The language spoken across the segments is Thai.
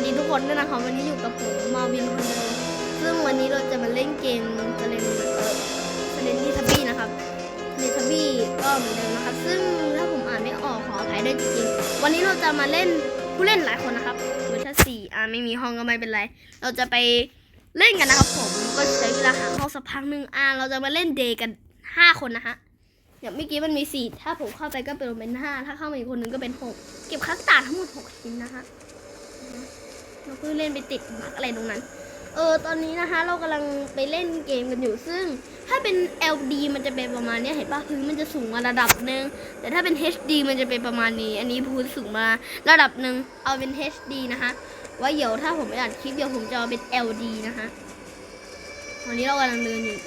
วัสดีทุกคนด้วยนะครับวันนี้อยู่กับผมมาวินคนเดิมซึ่งวันนี้เราจะมาเล่นเกมสเลนเออสเลนที่ทับบี้นะครับในทับบี้ก็เหมือนเดิมนะครับ ซึ่งถ้าผมอ่านไม่ออกขออภัยด้วยจริงๆวันนี้เราจะมาเล่นผู้เล่นหลายคนนะครับเวอร์ชันสี่อ่าไม่มีห้องก็ไม่เป็นไร เราจะไปเล่นกันนะครับผมก็ใช้เวลาหาห้องสักพักหนึ่งอ่าเราจะมาเล่นเดย์กันห้าคนนะฮะอย่างเมื่อกี้มันมีสี่ถ้าผมเข้าไปก็เป็นเป็นห้าถ้าเข้ามาอีกคนหนึ่งก็เป็นหกเก็บคัสตาร์ทั้งหมดหกชิ้นนะคะ เราเพิ่งเล่นไปติดบักอะไรตรงนั้น เออตอนนี้นะคะ เรากำลังไปเล่นเกมกันอยู่ซึ่งถ้าเป็น LD มันจะเป็นประมาณนี้เห็นป่ะพื้นมันจะสูงมาระดับหนึ่งแต่ถ้าเป็น HD มันจะเป็นประมาณนี้ อันนี้พื้นสูงมาระดับหนึ่งเอาเป็น HD นะคะไว่าเดี๋ยวถ้าผมไปอัดคลิปเดี๋ยวผมจะเอาเป็น LD นะคะตอนนี้เรากำลังเดินอยู่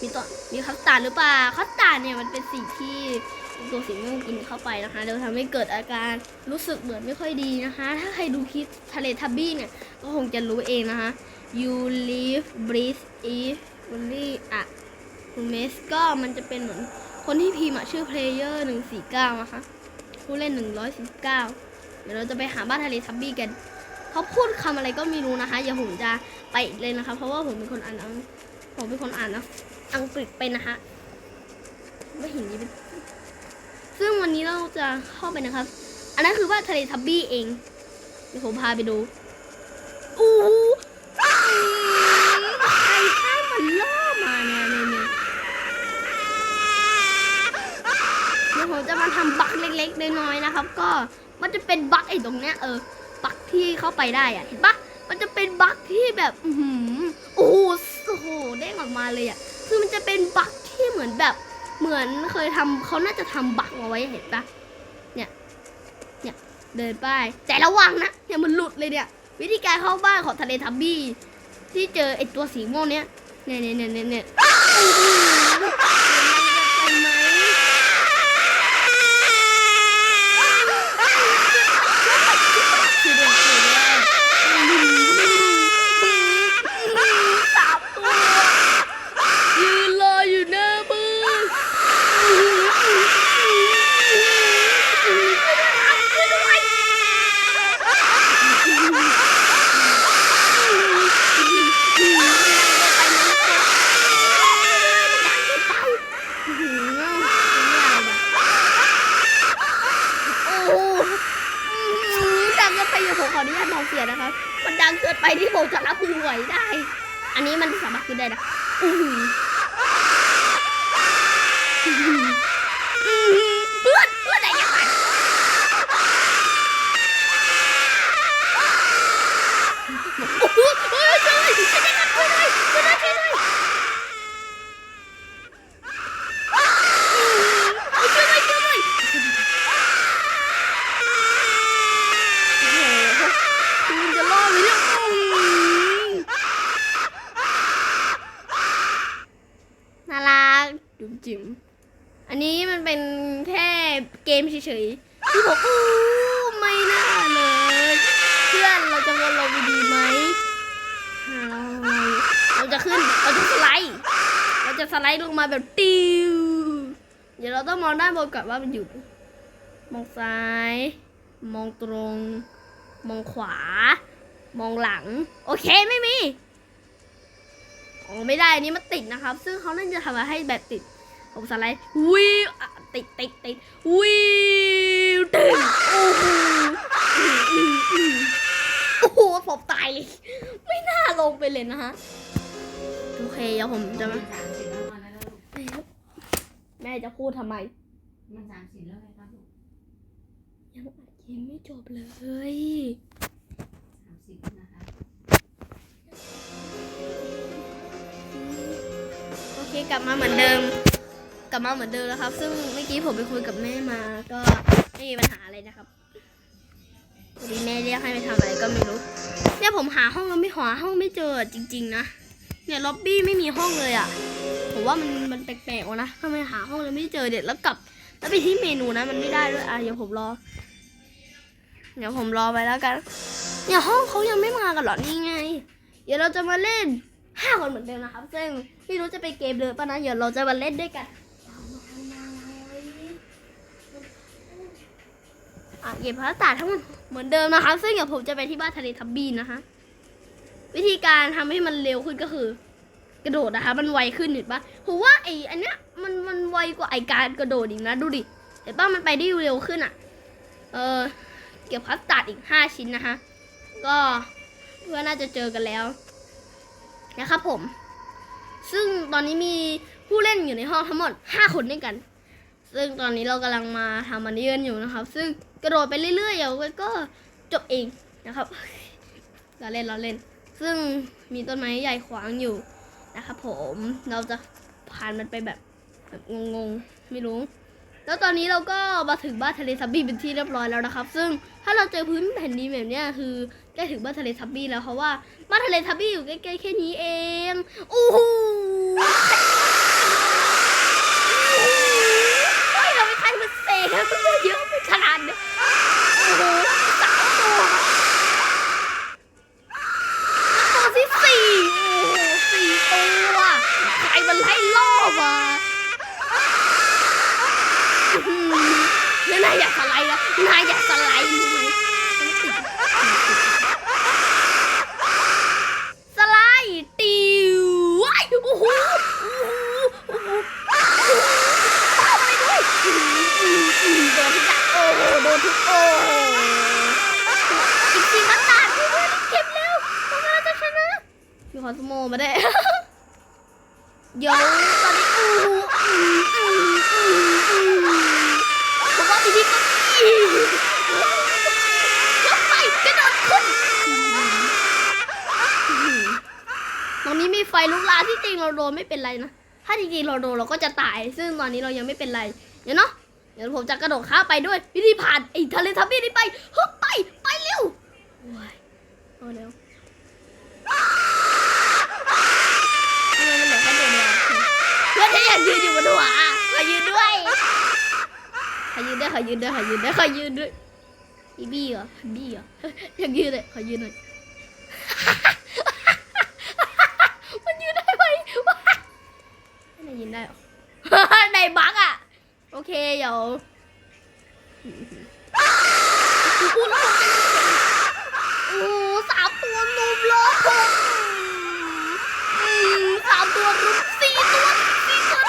มีต่อมีคัสตาร์หรือเปล่าคัสตาร์เนี่ยมันเป็นสิ่งที่ ตัวสีม่วงกินเข้าไปนะคะเดี๋ยวทำให้เกิดอาการรู้สึกเหมือนไม่ค่อยดีนะคะ ถ้าใครดูคลิปทะเลทับบี้เนี่ย ก็คงจะรู้เองนะคะ you live breathe eat only อะคุณเมสก็มันจะเป็นเหมือนคนที่พิมพ์อะชื่อ player 149 นะคะ ผู้เล่น 149 เดี๋ยวเราจะไปหาบ้านทะเลทับบี้กัน เขาพูดคำอะไรก็ไม่รู้นะคะ อย่าผมจะไปเลยนะคะ เพราะว่าผมเป็นคนอ่านอังผมเป็นคนอ่านนะอังกฤษเป็นะคะไม่เห็นนี้เป็น ซึ่งวันนี้เราจะเข้าไปนะครับ อันนั้นคือว่าทะเลทับบี้เอง เดี๋ยวผมพาไปดู อู้หูใครข้ามมันล่อมาเนี่ยเนี่ยเนี่ยเดี๋ยวผมจะมาทำบักเล็กๆน้อยๆนะครับ ก็มันจะเป็นบักไอ้ตรงเนี้ยเออ บักที่เข้าไปได้อะเห็นปะมันจะเป็นบักที่แบบอือหือโอ้โหเด้งออกมาเลยอะคือมันจะเป็นบักที่เหมือนแบบ เหมือนเคยทำเขาน่าจะทำบั๊กเอาไว้เห็นปะเนี่ย เนี่ย เดินไป แต่ระวังนะ เนี่ยมันหลุดเลยเนี่ย วิธีการเข้าบ้านของทะเลทับบี้ ที่เจอไอตัวสีม่วงเนี้ย เนี่ยเนี่ยเนี่ยเนี่ยเนี่ยโอ้โหมันจะไปไหมคือเด็กคือเด็กสามตัว ยืนรออยู่หน้าบ้านช่วยด้วยโอ้ดังเกินไปเดี๋ยวผมขออนุญาตมองเสียนะคะ มันดังเกินไปที่ผมจะรับมือไหวได้ อันนี้ มันสามารถขึ้นได้นะอื้อหืออื้อหือเพื่อนเพื่อนไหนกันมันโอ้โหเฮ้ยช่วยด้วยช่วยด้วยช่วยด้วยช่วยด้วยช่วยด้วยอื้อหือช่วยด้วยช่วยด้วยโอ้โหคุณจะรอดไหมเนี่ยอื้อหือ น่ารักจุ๋มจิ๋มอันนี้มันเป็นแค่เกมเฉยๆที่ผมอู้ไม่น่าเลย เพื่อนเราจะวนลงดีไหมหาเราจะขึ้นเราจะสไลด์เราจะสไลด์ลงมาแบบติวเดี๋ยวเราต้องมองด้านบนก่อนว่ามันอยู่ มองซ้าย มองตรง มองขวา มองหลัง โอเคไม่มีอ๋อไม่ได้อันนี้มันติดนะครับ ซึ่งเขาน่าจะทำมาให้แบบติดผมสไลด์วิวติดติดติดวิ วตึงโอ้โหอื้ออื้ออื้อโอ้โหผมตายเลย ไม่น่าลงไปเลยนะฮะ โอเคเดี๋ยวผมจะมา สามสิบแล้วมาแล้วลูกแม่จะพูดทำไม มันสามสิบแล้วไงครับลูกยังอัดเกมไม่จบเลย สามสิบนะคะ โอเคกลับมาเหมือนเดิม กลับมาเหมือนเดิมแล้วครับ ซึ่งเมื่อกี้ผมไปคุยกับแม่มาก็ ไม่มีปัญหาอะไรนะครับดีแม่เรียกให้ไปทำอะไรก็ไม่รู้ เนี่ยผมหาห้องแล้วไม่หาห้องไม่เจอจริง ๆ นะ เนี่ยล็อบบี้ไม่มีห้องเลยอะ ผมว่ามันมันแปลกๆนะทำไมหาห้องแล้วไม่เจอเด็ดแล้วกลับ แล้วไปที่เมนูนะมันไม่ได้ด้วยอะเดี๋ยวผมรอ เดี๋ยวผมรอไปแล้วกัน เนี่ยห้องเขายังไม่มากันหรอนี่ไง เดี๋ยวเราจะมาเล่นห้าคนเหมือนเดิมนะครับ ซึ่งไม่รู้จะเป็นเกมเลยป่ะนะ เดี๋ยวเราจะมาเล่นด้วยกัน อะเก็บพลาสตาร์ทั้งหมดเหมือนเดิมนะคะ ซึ่งเดี๋ยวผมจะไปที่บ้านทะเลทับบี้นะคะ วิธีการทำให้มันเร็วขึ้นก็คือ กระโดดนะคะ มันไวขึ้นเห็นปะผมว่าไออันเนี้ยมันมันไวกว่าไอการกระโดดอีกนะดูดิเห็นปะมันไปได้เร็วขึ้นอะ เออเก็บพลาสตาร์อีกห้าชิ้นนะคะ ก็เพื่อน่าจะเจอกันแล้วนะครับผม ซึ่งตอนนี้มีผู้เล่นอยู่ในห้องทั้งหมด 5 คนด้วยกัน ซึ่งตอนนี้เรากำลังมาทำมันนี้กันอยู่นะครับ ซึ่งกระโดดไปเรื่อยๆเดี๋ยวก็จบเองนะครับเราเล่นเราเล่น ซึ่งมีต้นไม้ใหญ่ขวางอยู่นะครับผมเราจะผ่านมันไปแบบแบบงงๆไม่รู้ แล้วตอนนี้เราก็มาถึงบ้านทะเลซับบี้เป็นที่เรียบร้อยแล้วนะครับ ซึ่งถ้าเราเจอพื้นแผ่นดินแบบเนี้ยคือใกล้ถึงบ้านทะเลซับบี้แล้วเพราะว่าบ้านทะเลซับบี้อยู่ใกล้ๆแค่นี้เองโอ้โห ล่ล่อมาแล้วนายอยากสไลด์แล้วนายอยากสไลด์รู้ไหมสไลด์ติวว้ายโอ้โหโอ้โหโอ้โหโอ้โหเข้าไปด้วยอืมอืมอืมโดนทุกอย่างโอ้โหโดนทุกโอ้โหอีซีมาตาดเพื่อนเก็บเร็วพวกเราจะชนะมีคอสโมมาได้เดี๋ยวตอนนี้อู้หูอืมอืมอืมอืมผมว่าพี่พี่ก็อียกไปกระโดดขึ้นตรงนี้มีไฟ ลุกลามที่จริงเราโดนไม่เป็นไรนะ ถ้าจริงๆเราโดนเราก็จะตาย ซึ่งตอนนี้เรายังไม่เป็นไร เดี๋ยวเนาะ เดี๋ยวผมจะกระโดดข้ามไปด้วย วิธีผ่านไอ้ทะเลทับบี้นี้ไปฮึบไป ไปเร็วโอ้ยเอาเร็วทำไมมันเหลือแค่เดียวเดียวเพื่อนที่อยากยืนอยู่บนหัวขอยืนด้วย ขอยืนด้วยขอยืนด้วยขอยืนด้วยขอยืนด้วยอีบี้เหรอบี้เหรออยากยืนเลยขอยืนหน่อย มันยืนได้ไหมวะไม่ได้ยินได้หรอ ใน บักอะ โอเค เดี๋ยวพูดแล้วผมจะโอ้สามตัวลุมเลยสามตัวลุมสี่ตัวสี่ตัว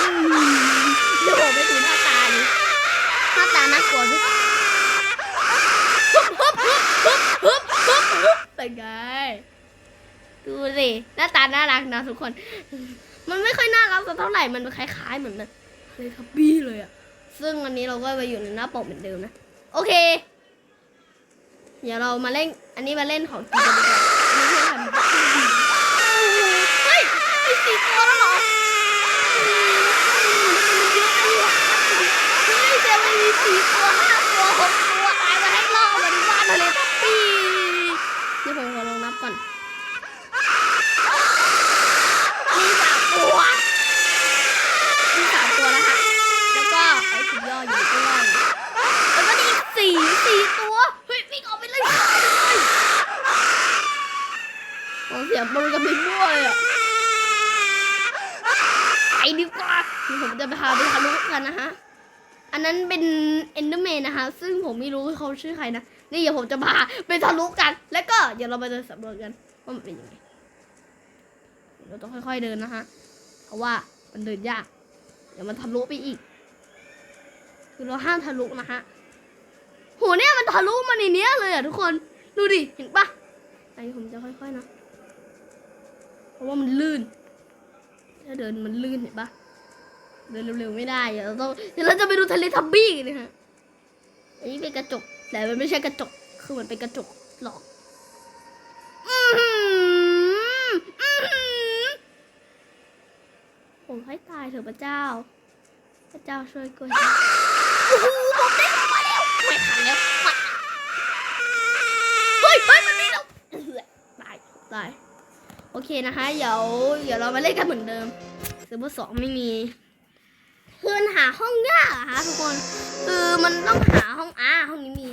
อืมเดี๋ยวผมไปดูหน้าตาดิหน้าตาน่ากลัวด้วยฮึบฮึบฮึบฮึบฮึบฮึบเป็นไง สิหน้าตาน่ารักนะทุกคน มันไม่ค่อยน่ารักสักเท่าไหร่มันคล้ายๆเหมือนเลยทับบี้เลยอะซึ่งอันนี้เราก็ไปอยู่ในหน้าปกเหมือนเดิมนะโอเค เดี๋ยวเรามาเล่น อันนี้มาเล่นของจริงกันดีกว่าอันนี้เพื่ทำเฮ้ยมีสี่ตัวแล้วเหรอเฮ้ยเจอมันมีสี่ตัวห้าตัวหกตัวตายมาให้รอดมันบ้านทะเลทับบี้เดี๋ยวผมขอลองนับก่อน มีสามตัว มีสามตัวนะคะ แล้วก็ไอ้สุดยอดอยู่ข้างล่างแล้วก็มีอีกสี่สี่ตัว เฮ้ยวิ่งออกไปเลยวิ่งออกไปเลยโอ้เสียงปืนกับพิมพ์ด้วยอะไปดีกว่าผมจะไปพาไปทะลุกันนะฮะ อันนั้นเป็นเอนเดอร์แมนนะคะ ซึ่งผมไม่รู้เขาชื่อใครนะ นี่เดี๋ยวผมจะพาไปทะลุกัน แล้วก็เดี๋ยวเราไปเดินสำรวจกันว่ามันเป็นยังไง เราต้องค่อยๆเดินนะฮะ เพราะว่ามันเดินยาก เดี๋ยวมันทะลุไปอีก คือเราห้ามทะลุนะฮะโหเนี่ยมันทะลุมาในเนี้ยเลยอะทุกคน ดูดิ เห็นปะอันนี้ผมจะค่อยๆนะ ราะว่ามันลื่น ถ้าเดินมันลื่นเห็นปะเดินเร็วๆไม่ได้เดี๋ยวเราต้องเดี๋ยวเราจะไปดูทะเลทับบี้กันะฮะอันนี้เป็นกระจก แต่มันไม่ใช่กระจก คือมันเป็นกระจกหลอกผมให้ตายเถอะพระเจ้า พระเจ้าช่วยกล้วยโอ้โหผมได้ลงมาแล้วไม่ทันแล้วเฮ้ยเฮ้ยมันนี่แล้วเออตายตาย โอเคนะคะ เดี๋ยวเดี๋ยวเรามาเล่นกันเหมือนเดิมเซิร์ฟเวอร์สองไม่มีคือมันหาห้องยากอะคะทุกคน คือมันต้องหาห้องอาห้องนี้มี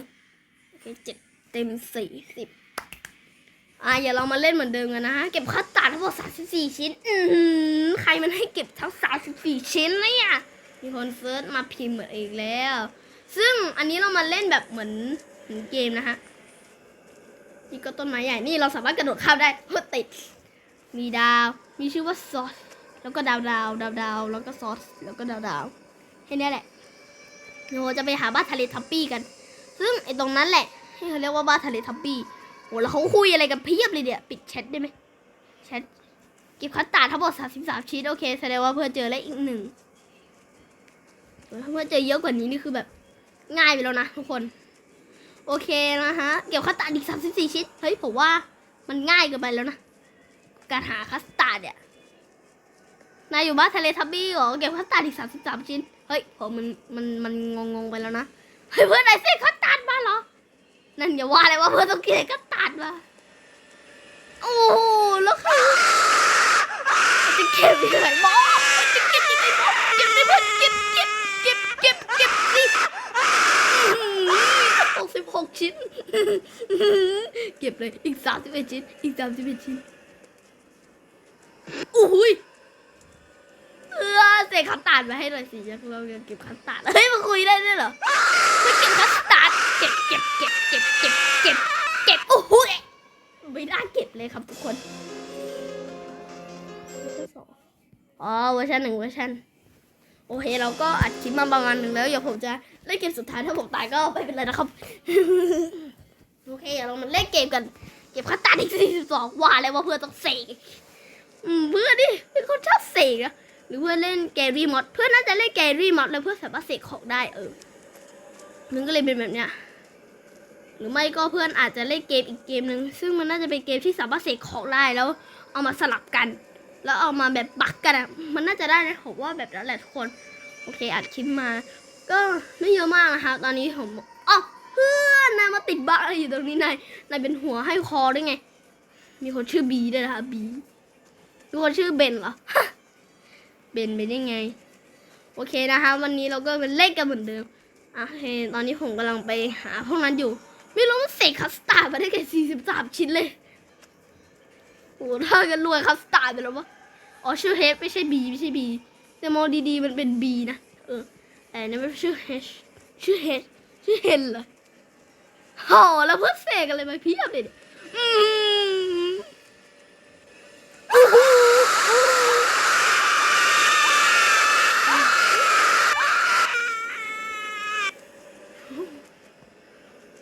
โอเคเจ็ดเต็มสี่สิบอะอย่าเรามาเล่นเหมือนเดิมกันนะฮะเก็บคัตตาร์ดทั้งหมด34ชิ้น อือหือใครมันให้เก็บทั้ง34ชิ้นเนี่ยมีคนเซิร์ชมาพิมพ์อีกแล้ว ซึ่งอันนี้เรามาเล่นแบบเหมือนเหมือนเกมนะฮะนี่ก็ต้นไม้ใหญ่นี่เราสามารถกระโดดข้ามได้เพราะติด มีดาว มีชื่อว่าซอส แล้วก็ดาวดาวดาวดาวแล้วก็ซอส แล้วก็ดาวดาวแค่นี้แหละเดี๋ยวเราจะไปหาบ้านทะเลทับปี้กัน ซึ่งไอ้ตรงนั้นแหละที่เขาเรียกว่าบ้านทะเลทับปี้โหแล้วเขาคุยอะไรกันเพียบเลยเนี่ยปิดแชทได้ไหมแชทเก็บคัตตาทั้งหมด33ชิ้นโอเคแสดงว่าเพื่อนเจอแล้วอีกหนึ่งเพื่อนเจอเยอะกว่านี้นี่คือแบบง่ายไปแล้วนะทุกคน โอเคนะฮะเกี่ยวคัตตาร์ดอีก34ชิ้นเฮ้ยผมว่ามันง่ายเกินไปแล้วนะ การหาคัสตาร์ดเนี่ยนายอยู่บ้านทะเลทับบี้เหรอเก็บคัสตาร์ดอีก33ชิ้น เฮ้ยผมมันมันมันงงงๆไปแล้วนะ เฮ้ยเพื่อนนายเสกคัสตาร์ดมาเหรอ นั่นอย่าว่าเลยว่าเพื่อนต้องเก็บคัสตาร์ดมาโอ้แล้วคือจะเก็บยังไงบอกจะเก็บยังไงบอเก็บไม่เพื่อนเก็บเก็บเก็บเก็บเก็บสิหกสิบหกชิ้น เก็บเลยอีกสามสิบเอ็ดชิ้น อีกสามสิบเอ็ดชิ้น อุ้ยเออเสกคัสตาร์ดมาให้หน่อยสิอยากเราเก็บคัสตาร์ดเฮ้ยมาคุยได้ด้วยเหรอไม่เก็บคัสตาร์ดเก็บเก็บเก็บเก็บเก็บเก็บเก็บโอ้โหไม่น่าเก็บเลยครับทุกคนอ๋อเวอร์ชันหนึ่งเวอร์ชันโอเคเราก็อัดคลิปมาประมาณหนึ่งแล้วเดี๋ยวผมจะเล่นเกมสุดท้ายถ้าผมตายก็ไม่เป็นไรนะครับโอเคเดี๋ยวเรามาเล่นเกมกัน เก็บคัตตาร์ดอีกสี่สิบสองว่าแล้วว่าเพื่อนต้องเสก เพื่อนดิเป็นคนชอบเสกนะหรือเพื่อนเล่นแกรี่มอดเพื่อนน่าจะเล่นแกรี่มอดแล้วเพื่อนสามารถเสกของได้เออมันก็เลยเป็นแบบเนี้ยหรือไม่ก็เพื่อนอาจจะเล่นเกมอีกเกมหนึ่งซึ่งมันน่าจะเป็นเกมที่สามารถเสกของได้แล้ว เอามาสลับกัน แล้วเอามาแบบบักกันอะมันน่าจะได้นะผมว่าแบบนั้นแหละทุกคน โอเคอัดคลิปมา ก็ไม่เยอะมากนะคะตอนนี้ผมอ๋อเพื่อนนายมาติดบักอะไรอยู่ตรงนี้นายนายเป็นหัวให้คอได้ไง มีคนชื่อบีด้วยนะคะบี มีคนชื่อเบนเหรอ เบนไปได้ไง โอเคนะคะ วันนี้เราก็เป็นเล่นกันเหมือนเดิมอะโอเคตอนนี้ผมกำลังไปหาพวกนั้นอยู่ ไม่รู้มันเสกคัสตาร์ดมาได้แค่สี่สิบสามชิ้นเลยโอ้ถ้ากันรวยคัสตาร์ดไปแล้ววะอ๋อชื่อเฮดไม่ใช่บีไม่ใช่บีแต่มองดีๆมันเป็นบีนะเออแต่อันนี่ไม่ชื่อเฮชชื่อเฮชชื่อเฮนเหรอโหแล้วเพื่อเสกอะไรมาเพียบเลยเนี่ยอืมอู้หู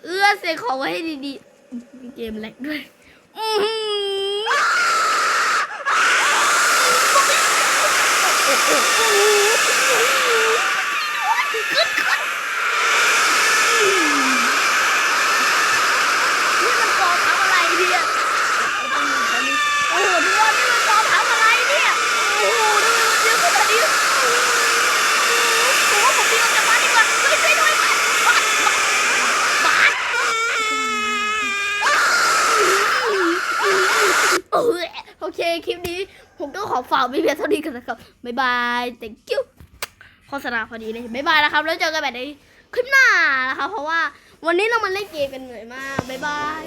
เอื้อเสกของไว้ให้ดีๆมีเกมแลกด้วยอื้อหือโอ้โหขึ้นขึ้นนี่มันกอทำอะไรเนี่ยโอ้โหทุกคนนี่มันกอทำอะไรเนี่ย โอ้โหทำไมมันเยอะขนาดนี้ผมว่าผมพี่ออกจากบ้านดีกว่าไม่ใช่ด้วยบ้านบ้านบ้านเออโอเค คลิปนี้ผมก็ข อฝากไว้เพียงเท่านี้กันนะครับ บ๊ายบาย thank you โฆษณาพอดีเลยบ๊ายบายนะครับ แล้วเจอกันแบบในคลิปหน้านะคะ เพราะว่าวันนี้เรามาเล่นเกมกันเหนื่อยมาก บ๊ายบาย